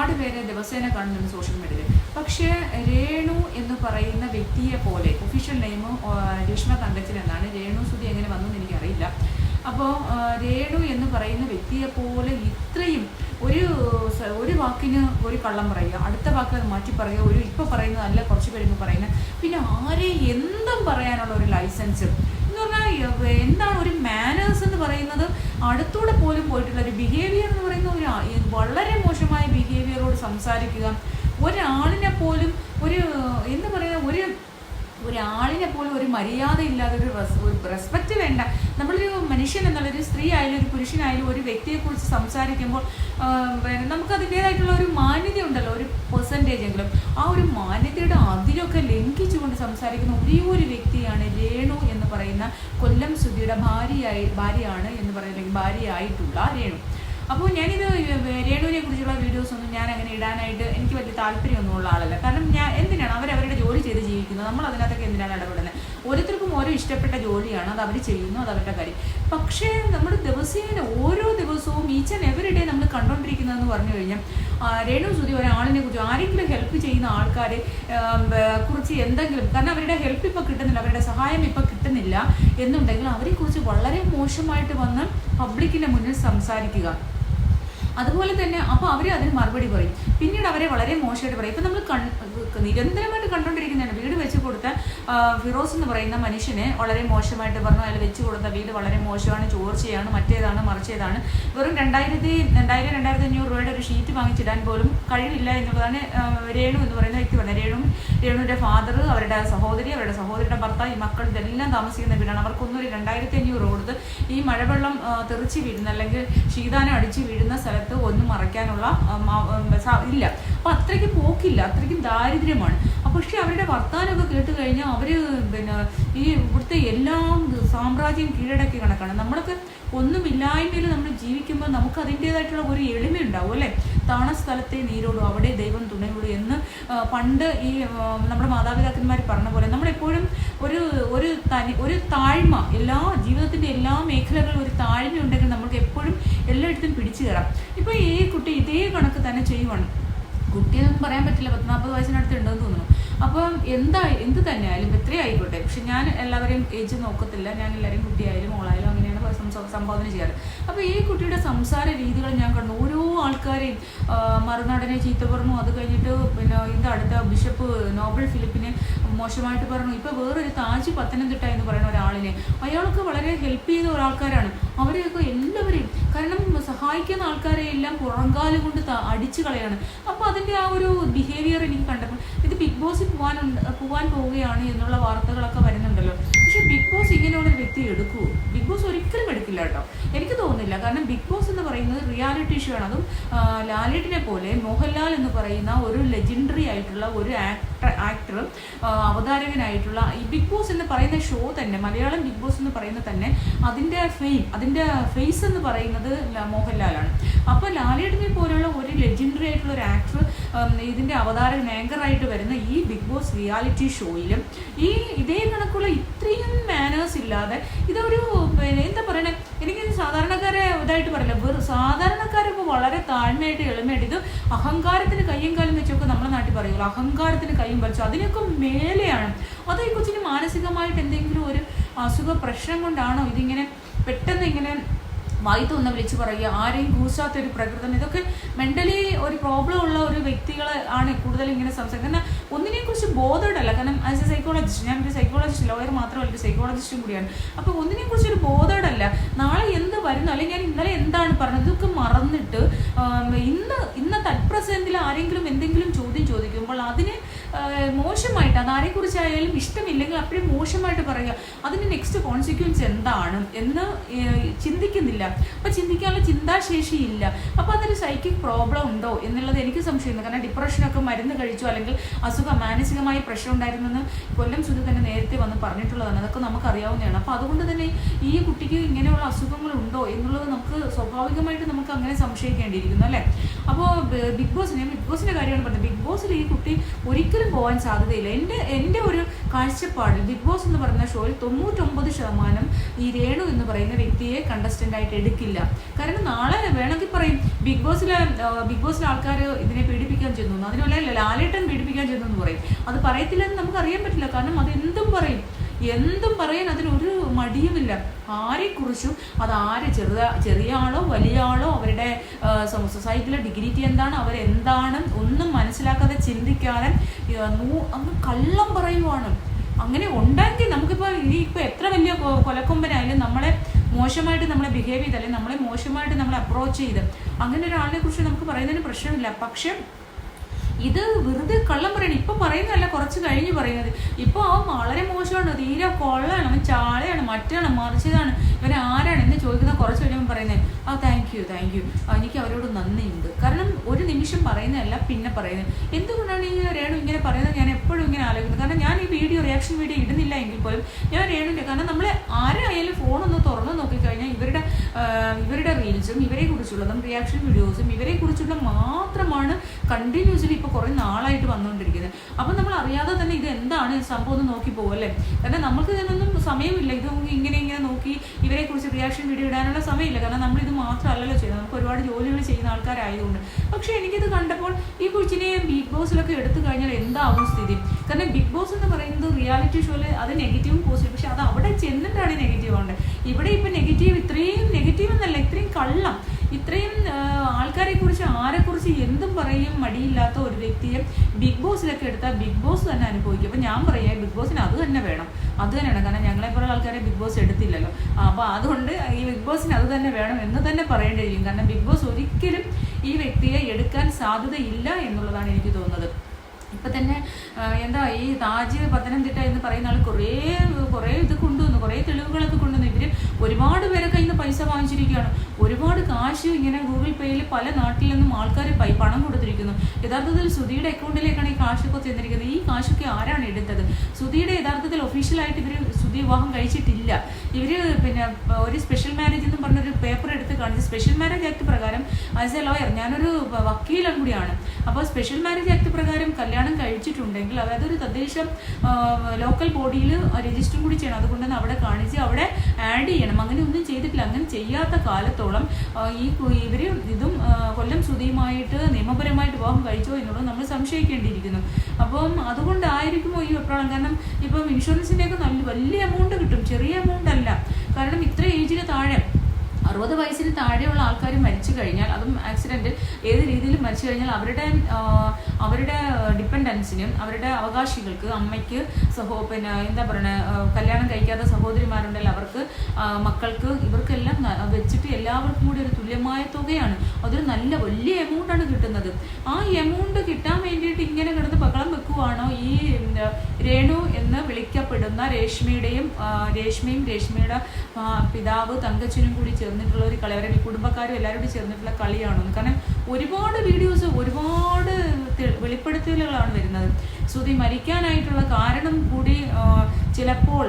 ഒരുപാട് പേരെ ദിവസേന കാണുന്നുണ്ട് സോഷ്യൽ മീഡിയയിൽ പക്ഷേ രേണു എന്ന് പറയുന്ന വ്യക്തിയെ പോലെ ഒഫീഷ്യൽ നെയിം രേഷ്മ കണ്ടത്തിൽ എന്നാണ്. രേണു സുതി എങ്ങനെ വന്നു എന്ന് എനിക്കറിയില്ല. അപ്പോൾ രേണു എന്ന് പറയുന്ന വ്യക്തിയെ പോലെ ഇത്രയും ഒരു ഒരു വാക്കിന് ഒരു കള്ളം പറയുക അടുത്ത വാക്ക് അത് മാറ്റി പറയുക ഒരു ഇപ്പോൾ പറയുന്നതല്ല കുറച്ച് കഴിയുമ്പോൾ പറയുന്നത്. പിന്നെ ആരെ എന്തും പറയാനുള്ള ഒരു ലൈസൻസ് എന്താണ് ഒരു മാനേഴ്സ് എന്ന് പറയുന്നത്? അടുത്തൂടെ പോലും പോയിട്ടുള്ള ഒരു ബിഹേവിയർ എന്ന് പറയുന്ന ഒരു വളരെ മോശമായ ബിഹേവിയറോട് സംസാരിക്കുക. ഒരാളിനെ പോലും ഒരു എന്ന് പറയുന്ന ഒരു ഒരാളിനെ പോലും ഒരു മര്യാദ ഇല്ലാതെ ഒരു റെസ്പെക്റ്റ് വേണ്ട. നമ്മളൊരു മനുഷ്യൻ എന്നുള്ള ഒരു സ്ത്രീ ആയാലും ഒരു പുരുഷനായാലും ഒരു വ്യക്തിയെക്കുറിച്ച് സംസാരിക്കുമ്പോൾ നമുക്ക് അതിന്റേതായിട്ടുള്ള ഒരു മാന്യത ഉണ്ടല്ലോ ഒരു പെർസെന്റേജ് എങ്കിലും. ആ ഒരു മാന്യതയുടെ അതിലൊക്കെ ലംഘിച്ചുകൊണ്ട് സംസാരിക്കുന്ന ഒരേ ഒരു വ്യക്തിയാണ് രേണു എന്ന് പറയുന്ന കൊല്ലം സുധിയുടെ ഭാര്യയായി ഭാര്യയാണ് എന്ന് പറയുന്ന ഭാര്യയായിട്ടുള്ള രേണു. അപ്പോൾ ഞാനിത് രേണുവിനെ കുറിച്ചുള്ള വീഡിയോസ് ഒന്നും ഞാൻ അങ്ങനെ ഇടാനായിട്ട് എനിക്ക് വലിയ താല്പര്യമൊന്നും ഉള്ള ആളല്ല. കാരണം ഞാൻ എന്തിനാണ് അവരവരുടെ ജോലി ചെയ്ത് ജീവിക്കുന്നത്? നമ്മൾ അതിനകത്തൊക്കെ എന്തിനാണ് ഇടപെടുന്നത്? ഓരോരുത്തർക്കും ഓരോ ഇഷ്ടപ്പെട്ട ജോലിയാണ് അത് അവർ ചെയ്യുന്നു അത് അവരുടെ കാര്യം. പക്ഷേ നമ്മൾ ദിവസേന ഓരോ ദിവസവും ഈച്ച് ആൻഡ് എവറി ഡേ നമ്മൾ കണ്ടുകൊണ്ടിരിക്കുന്നതെന്ന് പറഞ്ഞു കഴിഞ്ഞാൽ രേണു സുധി ഒരാളിനെ കുറിച്ച് ആരെങ്കിലും ഹെൽപ്പ് ചെയ്യുന്ന ആൾക്കാരെ കുറിച്ച് എന്തെങ്കിലും കാരണം അവരുടെ ഹെൽപ്പ് ഇപ്പോൾ കിട്ടുന്നില്ല അവരുടെ സഹായം ഇപ്പോൾ കിട്ടുന്നില്ല എന്നുണ്ടെങ്കിൽ അവരെക്കുറിച്ച് വളരെ മോശമായിട്ട് വന്ന് പബ്ലിക്കിന്റെ മുന്നിൽ സംസാരിക്കുക. അതുപോലെ തന്നെ അപ്പോൾ അവർ അതിന് മറുപടി പറയും. പിന്നീട് അവരെ വളരെ മോശമായിട്ട് പറയും. ഇപ്പം നമ്മൾ കൺ നിരന്തരമായിട്ട് കണ്ടുകൊണ്ടിരിക്കുന്നതാണ് വീട് വെച്ച് കൊടുത്ത ഫിറോസ് എന്ന് പറയുന്ന മനുഷ്യനെ വളരെ മോശമായിട്ട് പറഞ്ഞു. അയാൾ വെച്ച് കൊടുത്ത വീട് വളരെ മോശമാണ് ചോർച്ചയാണ് മറ്റേതാണ് മറിച്ചേതാണ്. വെറും രണ്ടായിരത്തി രണ്ടായിരം രണ്ടായിരത്തി അഞ്ഞൂറ് രൂപയുടെ ഒരു ഷീറ്റ് വാങ്ങിച്ചിടാൻ പോലും കഴിവില്ല എന്നുള്ളതാണ് രേണു എന്ന് പറയുന്ന വ്യക്തി പറഞ്ഞത്. രേണു രേണുവിന്റെ ഫാദർ അവരുടെ സഹോദരി അവരുടെ സഹോദരിയുടെ ഭർത്താവ് ഈ മക്കൾ ഇതെല്ലാം താമസിക്കുന്ന വീടാണ്. അവർക്കൊന്നും ഒരു രണ്ടായിരത്തി അഞ്ഞൂറ് കൊടുത്ത് ഈ മഴവെള്ളം തെറിച്ച് വീഴുന്ന അല്ലെങ്കിൽ ശീതാനം അടിച്ച് വീഴുന്ന സ്ഥലത്ത് ഒന്നും മറയ്ക്കാനുള്ള ഇല്ല. അപ്പോൾ അത്രയ്ക്ക് പോക്കില്ല അത്രയ്ക്കും ദാരിദ്ര്യമാണ്. പക്ഷേ അവരുടെ വർത്താനമൊക്കെ കേട്ട് കഴിഞ്ഞാൽ അവർ പിന്നെ ഈ ഇവിടുത്തെ എല്ലാം സാമ്രാജ്യം കീഴടക്കി കണക്കാണ്. നമ്മളൊക്കെ ഒന്നുമില്ലായ്മയിൽ നമ്മൾ ജീവിക്കുമ്പോൾ നമുക്ക് അതിന്റേതായിട്ടുള്ള ഒരു എളിമ ഉണ്ടാവും അല്ലേ? താണ സ്ഥലത്തെ നീരോടും അവിടെ ദൈവം തുണയോടും എന്ന് പണ്ട് ഈ നമ്മുടെ മാതാപിതാക്കന്മാർ പറഞ്ഞ പോലെ നമ്മളെപ്പോഴും ഒരു ഒരു തനി ഒരു താഴ്മ എല്ലാ ജീവിതത്തിന്റെ എല്ലാ മേഖലകളിലും ഒരു താഴ്മ ഉണ്ടെങ്കിൽ നമുക്ക് എപ്പോഴും എല്ലായിടത്തും പിടിച്ചു കയറാം. ഇപ്പോൾ ഈ കുട്ടി ഇതേ കണക്ക് തന്നെ ചെയ്യുവാണ്. കുട്ടിയൊന്നും പറയാൻ പറ്റില്ല പത്ത് നാൽപ്പത് വയസ്സിനടുത്ത് ഉണ്ടെന്ന് തോന്നുന്നു. അപ്പം എന്താ എന്ത് തന്നെ ആയാലും എത്രയായിക്കോട്ടെ പക്ഷെ ഞാൻ എല്ലാവരെയും ഏജ് നോക്കത്തില്ല. ഞാൻ എല്ലാവരെയും കുട്ടിയായാലും മോളായാലും സംബോധന ചെയ്യാറ്. അപ്പോൾ ഈ കുട്ടിയുടെ സംസാര രീതികൾ ഞാൻ കണ്ടു. ഓരോ ആൾക്കാരെയും മറുനാടനെ ചീത്ത പറഞ്ഞു. അത് കഴിഞ്ഞിട്ട് പിന്നെ ഇത് അടുത്ത ബിഷപ്പ് നോബൽ ഫിലിപ്പിനെ മോശമായിട്ട് പറഞ്ഞു. ഇപ്പോൾ വേറൊരു താജ് പത്തനംതിട്ട എന്ന് പറയുന്ന ഒരാളിനെ അയാൾക്ക് വളരെ ഹെൽപ്പ് ചെയ്ത ഒരാൾക്കാരാണ്. അവരെയൊക്കെ എല്ലാവരെയും കാരണം സഹായിക്കുന്ന ആൾക്കാരെ എല്ലാം പുറങ്കാലം കൊണ്ട് അടിച്ചു കളയാണ്. അപ്പോൾ അതിന്റെ ആ ഒരു ബിഹേവിയർ എനിക്ക് കണ്ടപ്പോൾ ഇത് ബിഗ് ബോസിൽ പോകാനുണ്ട് പോകാൻ പോവുകയാണ് എന്നുള്ള വാർത്തകളൊക്കെ വരുന്നുണ്ടല്ലോ. പക്ഷേ ബിഗ് ബോസ് ഇങ്ങനെയുള്ള വ്യക്തി എടുക്കുമോ ബിഗ് ബോസ് ഒരിക്കലും എടുക്കില്ല കേട്ടോ. എനിക്ക് തോന്നുന്നില്ല. കാരണം ബിഗ് ബോസ് എന്ന് പറയുന്നത് റിയാലിറ്റി ഷോ ആണ്. അതും ലാലേട്ടിനെ പോലെ മോഹൻലാൽ എന്ന് പറയുന്ന ഒരു ലെജൻഡറി ആയിട്ടുള്ള ഒരു ആക്ടർ ആക്ടറും അവതാരകനായിട്ടുള്ള ഈ ബിഗ് ബോസ് എന്ന് പറയുന്ന ഷോ തന്നെ മലയാളം ബിഗ് ബോസ് എന്ന് പറയുന്ന തന്നെ അതിന്റെ ഫെയിം അതിന്റെ ഫേസ് എന്ന് പറയുന്നത് മോഹൻലാലാണ്. അപ്പോൾ ലാലേട്ടിനെ പോലെയുള്ള ഒരു ലെജൻഡറി ആയിട്ടുള്ള ഒരു ആക്ടർ ഇതിന്റെ അവതാരകൻ ആങ്കറായിട്ട് വരുന്ന ഈ ബിഗ് ബോസ് റിയാലിറ്റി ഷോയിലും ഈ ഇതേ കണക്കുള്ള ഇത്രയും മാനേഴ്സ് ഇല്ലാതെ ഇതൊരു എന്താ പറയണേ? എനിക്ക് സാധാരണക്കാരെ ഇതായിട്ട് പറയില്ല. വെറും സാധാരണക്കാരൊക്കെ വളരെ താഴ്മയായിട്ട് എളിമയായിട്ട് ഇത് അഹങ്കാരത്തിന് കയ്യും കാലും വെച്ചൊക്കെ നമ്മുടെ നാട്ടിൽ പറയുമല്ലോ. അഹങ്കാരത്തിന് കയ്യും വലിച്ചു അതിനൊക്കെ മേലെയാണ്. അത് ഈ കൊച്ചിന് മാനസികമായിട്ട് എന്തെങ്കിലും ഒരു അസുഖ പ്രശ്നം കൊണ്ടാണോ ഇതിങ്ങനെ പെട്ടെന്ന് ഇങ്ങനെ വായി തോന്നുന്ന വിളിച്ച് പറയുക? ആരെയും കൂസാത്ത ഒരു പ്രകൃതം. ഇതൊക്കെ മെന്റലി ഒരു പ്രോബ്ലം ഉള്ള ഒരു വ്യക്തികളെ ആണ് കൂടുതൽ ഇങ്ങനെ സംസാരിക്കുന്നത്. കാരണം ഒന്നിനെ കുറിച്ച് ബോധമല്ല കാരണം ആസ് എ സൈക്കോളജിസ്റ്റ് ഞാൻ ഒരു സൈക്കോളജിസ്റ്റ് ലോയർ മാത്രമല്ല ഒരു സൈക്കോളജിസ്റ്റും കൂടിയാണ്. അപ്പോൾ ഒന്നിനെ കുറിച്ച് ഒരു ബോധമല്ല നാളെ എന്ത് വരുന്നു അല്ലെങ്കിൽ ഞാൻ ഇന്നലെ എന്താണ് പറഞ്ഞത്? ഇതൊക്കെ മറന്നിട്ട് ഇന്ന് ഇന്നത്തെ അറ്റ് ആരെങ്കിലും എന്തെങ്കിലും ചോദ്യം ചോദിക്കുമ്പോൾ അതിന് മോശമായിട്ട് അത് ആരെക്കുറിച്ചായാലും ഇഷ്ടമില്ലെങ്കിൽ അപ്പോഴും മോശമായിട്ട് പറയുക. അതിന് നെക്സ്റ്റ് കോൺസിക്വൻസ് എന്താണ് എന്ന് ചിന്തിക്കുന്നില്ല. അപ്പം ചിന്തിക്കാനുള്ള ചിന്താശേഷി ഇല്ല അപ്പോൾ അതൊരു സൈക്കിക് പ്രോബ്ലം ഉണ്ടോ എന്നുള്ളത് എനിക്ക് സംശയമുണ്ട് കാരണം ഡിപ്രഷനൊക്കെ മരുന്ന് കഴിച്ചു അല്ലെങ്കിൽ അസുഖം മാനസികമായ പ്രഷർ ഉണ്ടായിരുന്നെന്ന് കൊല്ലം സുധി തന്നെ നേരത്തെ വന്ന് പറഞ്ഞിട്ടുള്ളതാണ്. അതൊക്കെ നമുക്ക് അറിയാവുന്നതാണ് അപ്പോൾ അതുകൊണ്ട് തന്നെ ഈ കുട്ടിക്ക് ഇങ്ങനെയുള്ള അസുഖങ്ങൾ ഉണ്ടോ എന്നുള്ളത് നമുക്ക് സ്വാഭാവികമായിട്ട് നമുക്ക് അങ്ങനെ സംശയിക്കേണ്ടിയിരിക്കുന്നു അല്ലേ? അപ്പോൾ ബിഗ് ബോസ് ഞാൻ ബിഗ് ബോസിന്റെ കാര്യമാണ് പറഞ്ഞത്. ബിഗ് ബോസിൽ ഈ കുട്ടി ഒരിക്കലും പോകാൻ സാധ്യതയില്ല. എന്റെ എന്റെ ഒരു കാഴ്ചപ്പാടിൽ ബിഗ് ബോസ് എന്ന് പറയുന്ന ഷോയിൽ തൊണ്ണൂറ്റൊമ്പത് ശതമാനം ഈ രേണു എന്ന് പറയുന്ന വ്യക്തിയെ കണ്ടസ്റ്റന്റ് ആയിട്ട് എടുക്കില്ല. കാരണം നാളെ വേണമെങ്കിൽ പറയും ബിഗ് ബോസിലെ ബിഗ് ബോസിലെ ആൾക്കാർ ഇതിനെ പീഡിപ്പിക്കാൻ ചെന്നു. അതിനുള്ള ലാലേട്ടൻ പീഡിപ്പിക്കാൻ ചെന്നു എന്ന് പറയും. അത് പറയത്തില്ലെന്ന് നമുക്ക് അറിയാൻ പറ്റില്ല. കാരണം അത് എന്തും പറയും. എന്തും പറയാൻ അതിനൊരു മടിയുമില്ല. ആരെക്കുറിച്ചും അത് ആര് ചെറുത ചെറിയ ആളോ വലിയ ആളോ അവരുടെ സൊസൈറ്റിയിലെ ഡിഗ്നിറ്റി എന്താണ് അവരെന്താണ് ഒന്നും മനസ്സിലാക്കാതെ ചിന്തിക്കാതെ അങ്ങ് കള്ളം പറയുവാണ്. അങ്ങനെ ഉണ്ടെങ്കിൽ നമുക്കിപ്പോൾ ഇനി ഇപ്പോൾ എത്ര വലിയ കൊലക്കൊമ്പനായാലും നമ്മളെ മോശമായിട്ട് നമ്മളെ ബിഹേവ് ചെയ്ത് അല്ലെങ്കിൽ നമ്മളെ മോശമായിട്ട് നമ്മളെ അപ്രോച്ച് ചെയ്ത് അങ്ങനെ ഒരാളിനെ കുറിച്ച് നമുക്ക് പറയുന്നതിന് പ്രശ്നമില്ല. പക്ഷേ ഇത് വെറുതെ കള്ളം പറയണം. ഇപ്പൊ പറയുന്നതല്ല കുറച്ച് കഴിഞ്ഞ് പറയുന്നത്. ഇപ്പൊ അവൻ വളരെ മോശമാണ്. തീരെ കൊള്ളാണ്. അവൻ ചാളയാണ് മറ്റാണ് മറിച്ചതാണ്. ഇവൻ ആരാണ് എന്ന് ചോദിക്കുന്ന കുറച്ച് കഴിയുമ്പോൾ പറയുന്നത് ആ താങ്ക് യു താങ്ക് യു എനിക്ക് അവരോട് നന്ദിയുണ്ട്. കാരണം ഒരു നിമിഷം പറയുന്നതല്ല പിന്നെ പറയുന്നത്. എന്തുകൊണ്ടാണ് ഈ രേണു ഇങ്ങനെ പറയുന്നത്? ഞാൻ എപ്പോഴും ഇങ്ങനെ ആലോചിക്കുന്നത് കാരണം ഞാൻ ഈ വീഡിയോ റിയാക്ഷൻ വീഡിയോ ഇടുന്നില്ല എങ്കിൽ പോലും ഞാൻ രേണുവിന്റെ കാരണം നമ്മൾ ആരായാലും ഫോണൊന്ന് തുറന്നു നോക്കിക്കഴിഞ്ഞാൽ ഇവരുടെ ഇവരുടെ റീൽസും ഇവരെ കുറിച്ചുള്ളതും റിയാക്ഷൻ വീഡിയോസും ഇവരെ കുറിച്ചുള്ള മാത്രമാണ് കണ്ടിന്യൂസ്ലി ഇപ്പോൾ കുറേ നാളായിട്ട് വന്നുകൊണ്ടിരിക്കുന്നത് അപ്പം നമ്മൾ അറിയാതെ തന്നെ ഇത് എന്താണ് സംഭവം എന്ന് നോക്കി പോകും അല്ലേ? കാരണം നമുക്ക് ഇതിനൊന്നും സമയമില്ല. ഇത് ഇങ്ങനെ ഇങ്ങനെ നോക്കി ഇവരെ കുറിച്ച് റിയാക്ഷൻ വീഡിയോ ഇടാനുള്ള സമയമില്ല. കാരണം നമ്മൾ ഇത് മാത്രമല്ലല്ലോ ചെയ്യുന്നത്. നമുക്ക് ഒരുപാട് ജോലികൾ ചെയ്യുന്ന ആൾക്കാരായതുകൊണ്ട്. പക്ഷേ എനിക്കിത് കണ്ടപ്പോൾ ഈ കൊച്ചിനെ ബിഗ് ബോസിലൊക്കെ എടുത്തു കഴിഞ്ഞാൽ എന്താവും സ്ഥിതി? കാരണം ബിഗ് ബോസ് എന്ന് പറയുന്നത് റിയാലിറ്റി ഷോയിൽ അത് നെഗറ്റീവും പോസിറ്റീവ് പക്ഷേ അത് അവിടെ ചെന്നിട്ടാണ് നെഗറ്റീവ് ഉണ്ട് ഇവിടെ ഇപ്പം നെഗറ്റീവ് ഇത്രയും നെഗറ്റീവ് എന്നല്ല ഇത്രയും കള്ളം. ഇത്രയും ആൾക്കാരെ കുറിച്ച് ആരെക്കുറിച്ച് എന്തും പറയും മടിയില്ലാത്ത ഒരു വ്യക്തിയെ ബിഗ് ബോസിലൊക്കെ എടുത്താൽ ബിഗ് ബോസ് തന്നെ അനുഭവിക്കും. അപ്പം ഞാൻ പറയാം ബിഗ് ബോസിന് അത് തന്നെ വേണം. അത് തന്നെയാണ്. കാരണം ഞങ്ങളെ പോലെ ആൾക്കാരെ ബിഗ് ബോസ് എടുത്തില്ലല്ലോ. അപ്പോൾ അതുകൊണ്ട് ഈ ബിഗ് ബോസിന് അത് തന്നെ വേണം എന്ന് തന്നെ പറയേണ്ടിയിരിക്കും. കാരണം ബിഗ് ബോസ് ഒരിക്കലും ഈ വ്യക്തിയെ എടുക്കാൻ സാധ്യതയില്ല എന്നുള്ളതാണ് എനിക്ക് തോന്നുന്നത്. ഇപ്പൊ തന്നെ എന്താ ഈ താജ് പത്തനംതിട്ട എന്ന് പറയുന്ന ആൾ കുറേ കുറേ ഇത് കൊണ്ടുവന്നു കുറേ ഇവർ പേരെ കയ്യിൽ നിന്ന് പൈസ വാങ്ങിച്ചിരിക്കുകയാണ്. ഒരുപാട് കാശ് ഇങ്ങനെ ഗൂഗിൾ പേയിൽ പല നാട്ടിൽ നിന്നും ആൾക്കാർ പണം കൊടുത്തിരിക്കുന്നു. യഥാർത്ഥത്തിൽ സുധിയുടെ അക്കൗണ്ടിലേക്കാണ് ഈ കാശൊക്കെ ചെന്നിരിക്കുന്നത്. ഈ കാശൊക്കെ ആരാണ് എടുത്തത്? സുധിയുടെ യഥാർത്ഥത്തിൽ ഒഫീഷ്യലായിട്ട് ഇവർ സുധി വിവാഹം കഴിച്ചിട്ടില്ല. ഇവർ പിന്നെ ഒരു സ്പെഷ്യൽ മാരേജ് എന്ന് പറഞ്ഞൊരു പേപ്പർ എടുത്ത് കാണിച്ച് സ്പെഷ്യൽ മാരേജ് ആക്ട് പ്രകാരം ആസ് എ ലോയർ ഞാനൊരു വക്കീലും കൂടിയാണ്. അപ്പോൾ സ്പെഷ്യൽ മാരേജ് ആക്ട് പ്രകാരം കല്യാണം കഴിച്ചിട്ടുണ്ടെങ്കിൽ അതായത് ഒരു തദ്ദേശ ലോക്കൽ ബോഡിയിൽ രജിസ്റ്ററും കൂടി ചെയ്യണം. അതുകൊണ്ടുതന്നെ അവിടെ കാണിച്ച് അവിടെ ആഡ് ചെയ്യണം. അങ്ങനെ ഒന്നും ചെയ്തിട്ടില്ല. അങ്ങനെ ചെയ്യാത്ത കാലത്തോളം ഈ ഇവർ ഇതും കൊല്ലം ശ്രുതിയുമായിട്ട് നിയമപരമായിട്ട് വിവാഹം കഴിച്ചോ എന്നുള്ളത് നമ്മൾ സംശയിക്കേണ്ടിയിരിക്കുന്നു. അപ്പം അതുകൊണ്ടായിരിക്കുമോ ഈ വെപ്രാളം? കാരണം ഇപ്പം ഇൻഷുറൻസിന്റെയൊക്കെ നല്ല വലിയ എമൗണ്ട് കിട്ടും. ചെറിയ എമൗണ്ട് അല്ല. കാരണം ഇത്ര ഏജിന് താഴെ അറുപത് വയസ്സിന് താഴെയുള്ള ആൾക്കാർ മരിച്ചു കഴിഞ്ഞാൽ അതും ആക്സിഡന്റ് ഏത് രീതിയിൽ മരിച്ചു കഴിഞ്ഞാൽ അവരുടെ അവരുടെ ഡിപ്പെൻഡൻസിനും അവരുടെ അവകാശികൾക്ക് അമ്മയ്ക്ക് സഹോ പിന്നെ എന്താ പറയുക കല്യാണം കഴിക്കാത്ത സഹോദരിമാരുണ്ടല്ലോ അവർക്ക് മക്കൾക്ക് ഇവർക്കെല്ലാം വെച്ചിട്ട് എല്ലാവർക്കും കൂടി ഒരു തുല്യമായ തുകയാണ്. അതൊരു നല്ല വലിയ എമൗണ്ടാണ് കിട്ടുന്നത്. ആ എമൗണ്ട് കിട്ടാൻ വേണ്ടിയിട്ട് ഇങ്ങനെ കിടന്ന് ബഹളം വെക്കുവാണോ ഈ രേണു എന്ന് വിളിക്കപ്പെടുന്ന രേഷ്മയുടെയും രേഷ്മയും രേഷ്മയുടെ പിതാവ് തങ്കച്ചനും കൂടി ചേർന്നിട്ടുള്ള ഒരു കളി അവരുടെ കുടുംബക്കാരും എല്ലാവരും കൂടി ചേർന്നിട്ടുള്ള കളിയാണോ? കാരണം ഒരുപാട് വീഡിയോസ് ഒരുപാട് വെളിപ്പെടുത്തലുകളാണ് വരുന്നത്. ശ്രുതി മരിക്കാനായിട്ടുള്ള കാരണം കൂടി ചിലപ്പോൾ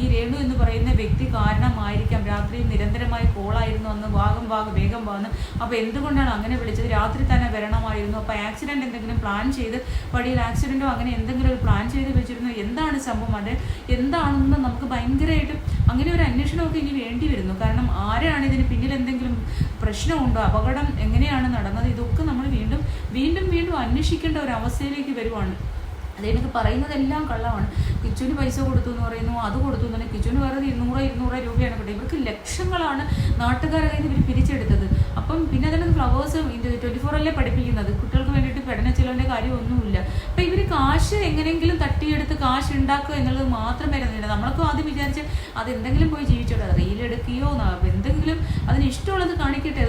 ഈ രേണു എന്ന് പറയുന്ന വ്യക്തി കാരണമായിരിക്കാം. രാത്രി നിരന്തരമായി കോളായിരുന്നു അന്ന് വാഗം ഭാഗം വേഗം വന്ന്. അപ്പോൾ എന്തുകൊണ്ടാണ് അങ്ങനെ വിളിച്ചത്? രാത്രി തന്നെ വരണമായിരുന്നു. അപ്പോൾ ആക്സിഡന്റ് എന്തെങ്കിലും പ്ലാൻ ചെയ്ത് വഴിയിൽ ആക്സിഡന്റോ അങ്ങനെ എന്തെങ്കിലും ഒരു പ്ലാൻ ചെയ്ത് വെച്ചിരുന്നു. എന്താണ് സംഭവം? അത് എന്താണെന്ന് നമുക്ക് ഭയങ്കരമായിട്ട് അങ്ങനെ ഒരു അന്വേഷണമൊക്കെ ഇനി വേണ്ടി വരുന്നു. കാരണം ആരാണ് ഇതിന് പിന്നിൽ എന്തെങ്കിലും പ്രശ്നമുണ്ടോ? അപകടം എങ്ങനെയാണ് നടന്നത്? ഇതൊക്കെ നമ്മൾ വീണ്ടും വീണ്ടും വീണ്ടും അന്വേഷിക്കേണ്ട ഒരു അവസ്ഥയിലേക്ക് വരുവാണ്. അതെനിക്ക് പറയുന്നതെല്ലാം കള്ളമാണ്. കിച്ചുവിന് പൈസ കൊടുത്തു എന്ന് പറയുന്നു അത് കൊടുത്തു എന്ന് പറഞ്ഞാൽ കിച്ചുവിന് വേറെ ഇരുന്നൂറ് ഇരുന്നൂറ് രൂപയാണ് കിട്ടുന്നത് ഇവർക്ക് ലക്ഷങ്ങളാണ് നാട്ടുകാരുടെ കയ്യിൽ നിന്ന് ഇവർ പിരിച്ചെടുത്തത്. അപ്പം പിന്നെ അതിനകത്ത് ഫ്ലവേഴ്സ് ട്വന്റി ഫോറല്ലേ പഠിപ്പിക്കുന്നത്? കുട്ടികൾക്ക് പഠന ചെലവിന്റെ കാര്യമൊന്നുമില്ല. അപ്പം ഇവർ കാശ് എങ്ങനെയെങ്കിലും തട്ടിയെടുത്ത് കാശ് ഉണ്ടാക്കുക എന്നുള്ളത് മാത്രം വരുന്നില്ല. നമ്മളൊക്കെ ആദ്യം വിചാരിച്ച് അത് എന്തെങ്കിലും പോയി ജീവിച്ചോട്ടെ റീലെടുക്കുകയോ എന്തെങ്കിലും അതിന് ഇഷ്ടമുള്ളത് കാണിക്കട്ടെ.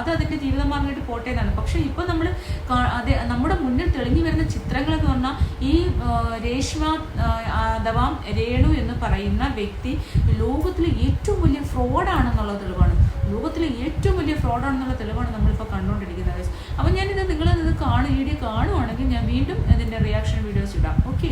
അത് അതിന്റെ ജീവിതമാർഗമായിട്ട് പോട്ടെ എന്നാണ്. പക്ഷേ ഇപ്പം നമ്മൾ അതെ നമ്മുടെ മുന്നിൽ തെളിഞ്ഞു വരുന്ന ചിത്രങ്ങൾ എന്ന് പറഞ്ഞാൽ ഈ രേഷ്മ അഥവാ രേണു എന്ന് പറയുന്ന വ്യക്തി ലോകത്തിലെ ഏറ്റവും വലിയ ഫ്രോഡാണെന്നുള്ള തെളിവാണ്. ലോകത്തിലെ ഏറ്റവും വലിയ ഫ്രോഡാണെന്നുള്ള തെളിവാണ് നമ്മളിപ്പോൾ കണ്ടുകൊണ്ടിരിക്കുന്നത് അപ്പോൾ ഞാനിത് നിങ്ങളിത് കാണും വീഡിയോ കാണുവാണെങ്കിൽ ഞാൻ വീണ്ടും ഇതിന്റെ റിയാക്ഷൻ വീഡിയോസ് ഇടാം. ഓക്കെ